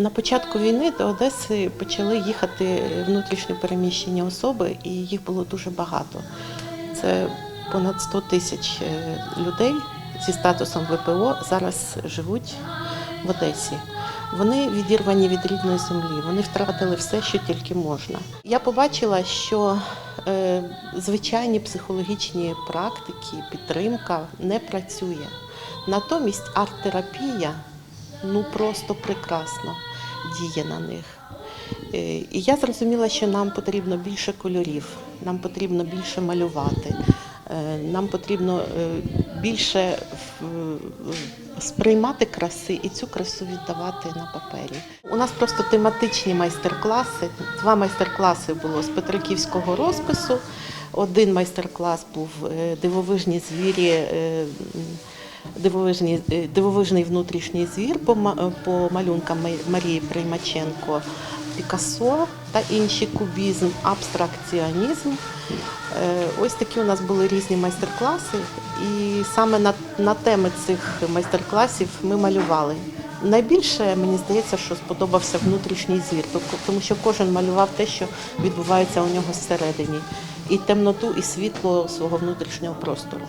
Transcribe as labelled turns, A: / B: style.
A: На початку війни до Одеси почали їхати внутрішньо переміщені особи, і їх було дуже багато. Це понад 100 тисяч е, людей зі статусом ВПО зараз живуть в Одесі. Вони відірвані від рідної землі, вони втратили все, що тільки можна. Я побачила, що е, звичайні психологічні практики, підтримка не працює. Натомість арт-терапія ну просто прекрасно діє на них. Е, І я зрозуміла, що нам потрібно більше кольорів, нам потрібно більше малювати, е, нам потрібно е, більше сприймати краси і цю красу віддавати на папері. У нас просто тематичні майстер-класи. Два майстер-класи було з Петриківського розпису. Один майстер-клас був дивовижні звірі. М, Дивовижні, е, дивовижний внутрішній звір по, е, по малюнкам Марії Приймаченко, Пікассо та інші кубізм, абстракціонізм. Е, Ось такі у нас були різні майстер-класи, і саме на, на теми цих майстер-класів ми малювали. Найбільше мені здається, що сподобався внутрішній звір, тому що кожен малював те, що відбувається у нього всередині, і темноту, і світло свого внутрішнього простору.